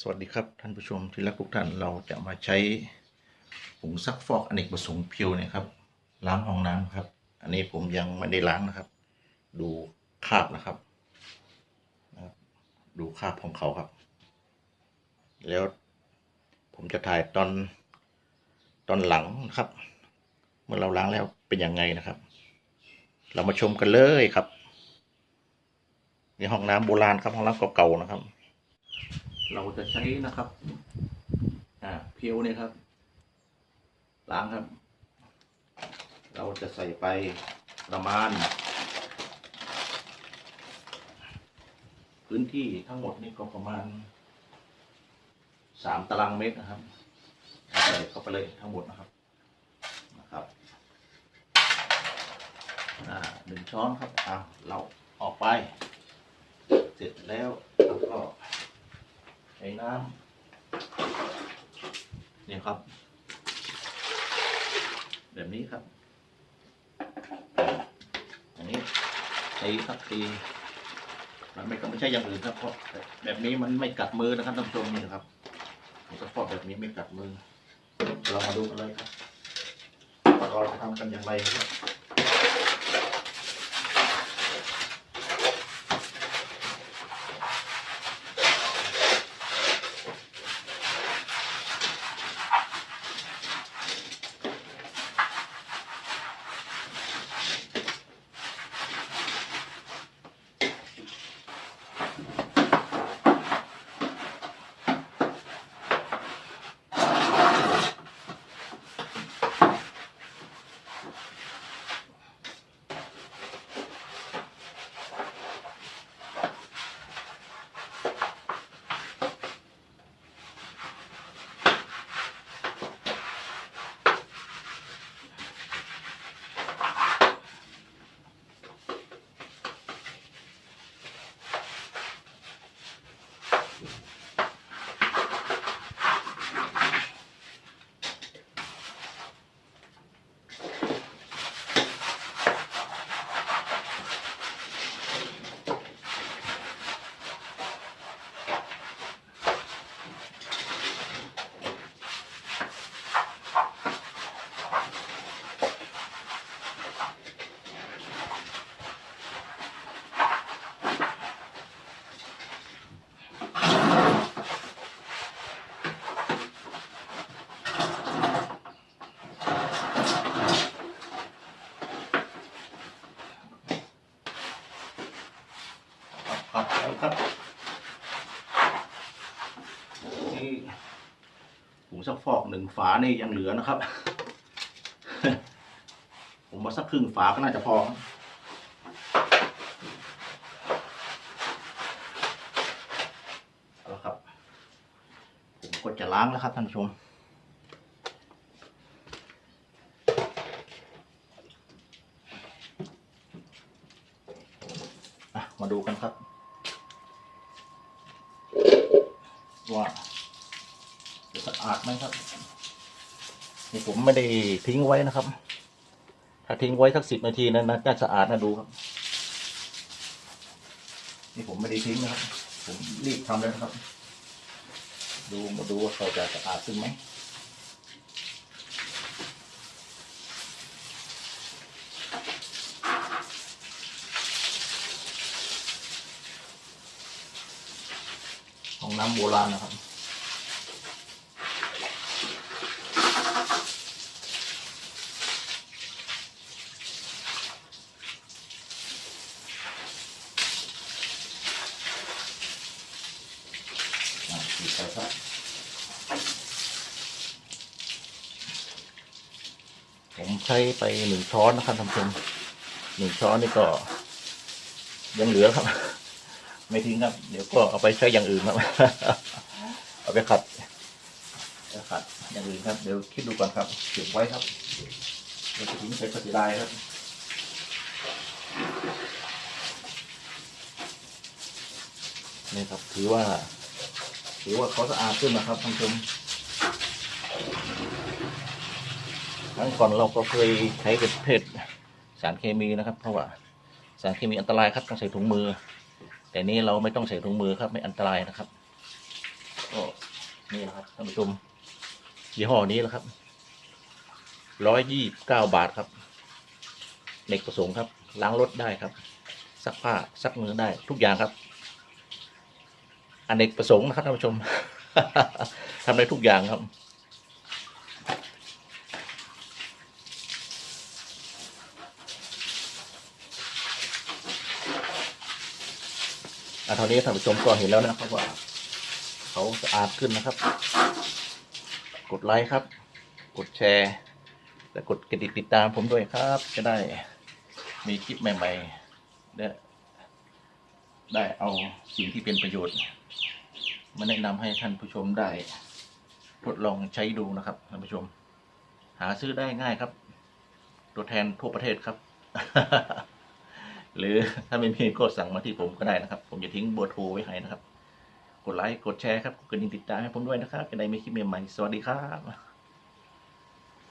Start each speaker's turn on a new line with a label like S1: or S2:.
S1: สวัสดีครับท่านผู้ชมที่รักทุกท่านเราจะมาใช้ผงซักฟอกอเนกประสงค์เพียวเนี่ยครับล้างห้องน้ำครับ อันนี้ผมยังไม่ได้ล้างนะครับ ดูคราบนะครับนะครับ ดูคราบของเขาครับ แล้วผมจะถ่ายตอนตอนหลังนะครับ เมื่อเราล้างแล้วเป็นยังไงนะครับ เรามาชมกันเลยครับนี่ห้องน้ำโบราณครับห้องน้ำเก่าๆนะครับ เราจะใช้นะครับ อ่าเพียวเนี่ยครับ ล้างครับ เราจะใส่ไปประมาณ พื้นที่ทั้งหมดนี่ก็ประมาณสามตารางเมตรนะครับใส่เข้าไปเลยทั้งหมดนะครับนะครับหนึ่งช้อนครับอ่าเราออกไป เสร็จแล้ว เราเนี่ยครับ แบบนี้ครับอันนี้ตีครับตีมันไม่ก็ไม่ใช่อย่างอื่นครับเพราะแบบนี้มันไม่กัดมือนะครับท่านผู้ชมนี่นะครับมันก็ฟอกแบบนี้ไม่กัดมือ เรามาดูกันเลยครับว่าเราจะทำกันอย่างไรครับ งซักฟอกหนึ่งฝานี่ยังเหลือนะครับ ผมมาสักครึ่งฝาก็น่าจะพอเอาละครับ ผมก็จะล้างแล้วครับท่านผู้ชมมาดูกันครับ ว่า สะอาดไหมครับนี่ผมไม่ได้ทิ้งไว้นะครับ ถ้าทิ้งไว้สักสิบนาทีนั้นน่าสะอาดนะดูครับ นี่ผมไม่ได้ทิ้งนะครับ ผมรีบทำเลยนะครับ ดูมาดูว่าเขาจะสะอาดขึ้นไหมของน้ำโบราณนะครับ อะปิดไปครับผมใช้ไปหนึ่งช้อนนะครับท่านผู้ชมหนึ่งช้อนนี่ก็ ยังเหลือครับ ไม่ทิ้งครับ เดี๋ยวก็เอาไปใช้อย่างอื่นครับ เอาไปขัดเอาขัดอย่างอื่นครับ เดี๋ยวคิดดูก่อนครับเก็บไว้ครับเดี๋ยวจะทิ้งไปก็เสียดายครับนี่ครับ ถือว่า ถือว่าเขาสะอาดขึ้นนะครับท่านผู้ชมครั้งก่อนเราก็เคยใช้เป็นเพศสารเคมีนะครับ เพราะว่าสารเคมีอันตรายครับต้องใส่ถุงมือ แต่นี้เราไม่ต้องใส่ถุงมือครับไม่อันตรายนะครับก็นี่แหละครับท่านผู้ชมยี่ห้อนี้แหละครับร้อยยี่เก้าบาทครับเน็กประสงค์ครับล้างรถได้ครับซักผ้าซักมือได้ทุกอย่างครับ อเนกประสงค์นะครับท่านผู้ชม ทำได้ทุกอย่างครับ อะเท่านี้ท่านผู้ชมก็เห็นแล้วนะครับว่า เขาสะอาดขึ้นนะครับ กดไลค์ครับ กดแชร์ และกดกระดิ่งติดตามผมด้วยครับ จะได้มีคลิปใหม่ๆและ ได้เอาสิ่งที่เป็นประโยชน์มาแนะนำให้ท่านผู้ชมได้ ทดลองใช้ดูนะครับท่านผู้ชม หาซื้อได้ง่ายครับ ตัวแทนทั่วประเทศครับ หรือถ้าไม่มีก็สั่งมาที่ผมก็ได้นะครับ ผมจะทิ้งเบอร์โทรไว้ให้นะครับ กดไลค์กดแชร์ครับกดกระดิ่งติดตามให้ผมด้วยนะครับจะได้มีคลิปใหม่ๆสวัสดีครับ